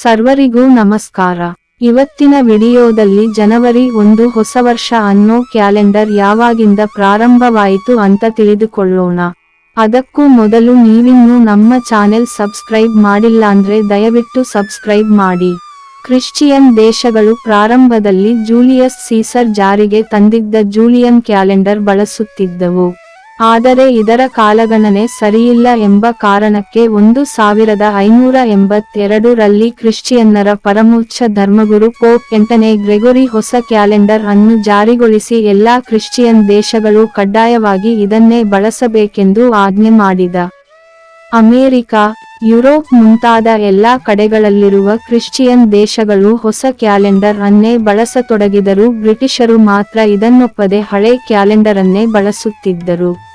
ಸರ್ವರಿಗೂ ನಮಸ್ಕಾರ. ಇವತ್ತಿನ ವಿಡಿಯೋದಲ್ಲಿ ಜನವರಿ ಒಂದು ಹೊಸ ವರ್ಷ ಅನ್ನೋ ಕ್ಯಾಲೆಂಡರ್ ಯಾವಾಗಿಂದ ಪ್ರಾರಂಭವಾಯಿತು ಅಂತ ತಿಳಿದುಕೊಳ್ಳೋಣ. ಅದಕ್ಕೂ ಮೊದಲು ನೀವಿನ್ನೂ ನಮ್ಮ ಚಾನೆಲ್ ಸಬ್ಸ್ಕ್ರೈಬ್ ಮಾಡಿಲ್ಲಾಂದ್ರೆ ದಯವಿಟ್ಟು ಸಬ್ಸ್ಕ್ರೈಬ್ ಮಾಡಿ. ಕ್ರಿಶ್ಚಿಯನ್ ದೇಶಗಳು ಪ್ರಾರಂಭದಲ್ಲಿ ಜೂಲಿಯಸ್ ಸೀಸರ್ ಜಾರಿಗೆ ತಂದಿದ್ದ ಜೂಲಿಯನ್ ಕ್ಯಾಲೆಂಡರ್ ಬಳಸುತ್ತಿದ್ದವು. ಆದರೆ ಇದರ ಕಾಲಗಣನೆ ಸರಿಯಿಲ್ಲ ಎಂಬ ಕಾರಣಕ್ಕೆ ಒಂದು ಸಾವಿರದ ಐನೂರ ಎಂಬತ್ತೆರಡು ರಲ್ಲಿ ಕ್ರಿಶ್ಚಿಯನ್ನರ ಪರಮೋಚ್ಚ ಧರ್ಮಗುರು ಪೋಪ್ ಎಂಟನೇ ಗ್ರೆಗೊರಿ ಹೊಸ ಕ್ಯಾಲೆಂಡರ್ ಅನ್ನು ಜಾರಿಗೊಳಿಸಿ ಎಲ್ಲಾ ಕ್ರಿಶ್ಚಿಯನ್ ದೇಶಗಳು ಕಡ್ಡಾಯವಾಗಿ ಇದನ್ನೇ ಬಳಸಬೇಕೆಂದು ಆಜ್ಞೆ ಮಾಡಿದ. ಅಮೆರಿಕ, ಯುರೋಪ್ ಮುಂತಾದ ಎಲ್ಲಾ ಕಡೆಗಳಲ್ಲಿರುವ ಕ್ರಿಶ್ಚಿಯನ್ ದೇಶಗಳು ಹೊಸ ಕ್ಯಾಲೆಂಡರ್ ಅನ್ನೇ ಬಳಸತೊಡಗಿದರೂ ಬ್ರಿಟಿಷರು ಮಾತ್ರ ಇದನ್ನೊಪ್ಪದೆ ಹಳೆ ಕ್ಯಾಲೆಂಡರ್ ಅನ್ನೇ ಬಳಸುತ್ತಿದ್ದರು.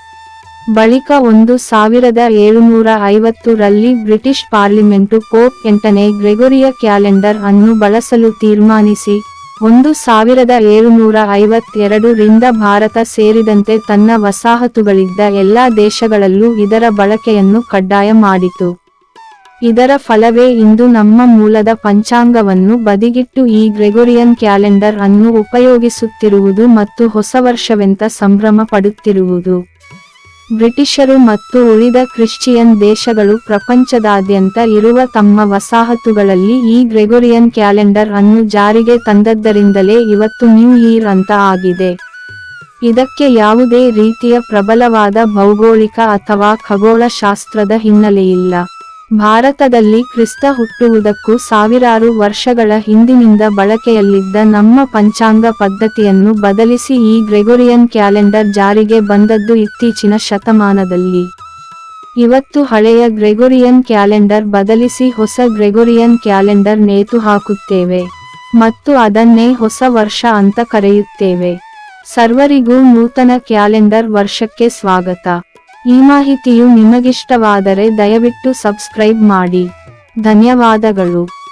ಬಳಿಕ ಒಂದು ಸಾವಿರದ ಏಳುನೂರ ಐವತ್ತು ರಲ್ಲಿ ಬ್ರಿಟಿಷ್ ಪಾರ್ಲಿಮೆಂಟು ಪೋಪ್ ಎಂಟನೇ ಗ್ರೆಗೊರಿಯ ಕ್ಯಾಲೆಂಡರ್ ಅನ್ನು ಬಳಸಲು ತೀರ್ಮಾನಿಸಿ, ಒಂದು ಸಾವಿರದ ಏಳುನೂರ ಐವತ್ತೆರಡರಿಂದ ಭಾರತ ಸೇರಿದಂತೆ ತನ್ನ ವಸಾಹತುಗಳಿದ್ದ ಎಲ್ಲಾ ದೇಶಗಳಲ್ಲೂ ಇದರ ಬಳಕೆಯನ್ನು ಕಡ್ಡಾಯ ಮಾಡಿತು. ಇದರ ಫಲವೇ ಇಂದು ನಮ್ಮ ಮೂಲದ ಪಂಚಾಂಗವನ್ನು ಬದಿಗಿಟ್ಟು ಈ ಗ್ರೆಗೊರಿಯನ್ ಕ್ಯಾಲೆಂಡರ್ ಅನ್ನು ಉಪಯೋಗಿಸುತ್ತಿರುವುದು ಮತ್ತು ಹೊಸ ವರ್ಷವೆಂತ ಸಂಭ್ರಮ ಪಡುತ್ತಿರುವುದು. ಬ್ರಿಟಿಷರು ಮತ್ತು ಉಳಿದ ಕ್ರಿಶ್ಚಿಯನ್ ದೇಶಗಳು ಪ್ರಪಂಚದಾದ್ಯಂತ ಇರುವ ತಮ್ಮ ವಸಾಹತುಗಳಲ್ಲಿ ಈ ಗ್ರೆಗೊರಿಯನ್ ಕ್ಯಾಲೆಂಡರ್ ಅನ್ನು ಜಾರಿಗೆ ತಂದದ್ದರಿಂದಲೇ ಇವತ್ತು ನ್ಯೂ ಇಯರ್ ಅಂತ ಆಗಿದೆ. ಇದಕ್ಕೆ ಯಾವುದೇ ರೀತಿಯ ಪ್ರಬಲವಾದ ಭೌಗೋಳಿಕ ಅಥವಾ ಖಗೋಳಶಾಸ್ತ್ರದ ಹಿನ್ನೆಲೆಯಿಲ್ಲ. ಭಾರತದಲ್ಲಿ ಕ್ರಿಸ್ತ ಹುಟ್ಟುವುದಕ್ಕೂ ಸಾವಿರಾರು ವರ್ಷಗಳ ಹಿಂದಿನಿಂದ ಬಳಕೆಯಲ್ಲಿದ್ದ ನಮ್ಮ ಪಂಚಾಂಗ ಪದ್ಧತಿಯನ್ನು ಬದಲಿಸಿ ಈ ಗ್ರೆಗೋರಿಯನ್ ಕ್ಯಾಲೆಂಡರ್ ಜಾರಿಗೆ ಬಂದದ್ದು ಇತ್ತೀಚಿನ ಶತಮಾನದಲ್ಲಿ. ಇವತ್ತು ಹಳೆಯ ಗ್ರೆಗೊರಿಯನ್ ಕ್ಯಾಲೆಂಡರ್ ಬದಲಿಸಿ ಹೊಸ ಗ್ರೆಗೊರಿಯನ್ ಕ್ಯಾಲೆಂಡರ್ ನೇತು ಹಾಕುತ್ತೇವೆ ಮತ್ತು ಅದನ್ನೇ ಹೊಸ ವರ್ಷ ಅಂತ ಕರೆಯುತ್ತೇವೆ. ಸರ್ವರಿಗೂ ನೂತನ ಕ್ಯಾಲೆಂಡರ್ ವರ್ಷಕ್ಕೆ ಸ್ವಾಗತ. ಈ ಮಾಹಿತಿಯು ನಿಮಗಿಷ್ಟವಾದರೆ ದಯವಿಟ್ಟು ಸಬ್ಸ್ಕ್ರೈಬ್ ಮಾಡಿ. ಧನ್ಯವಾದಗಳು.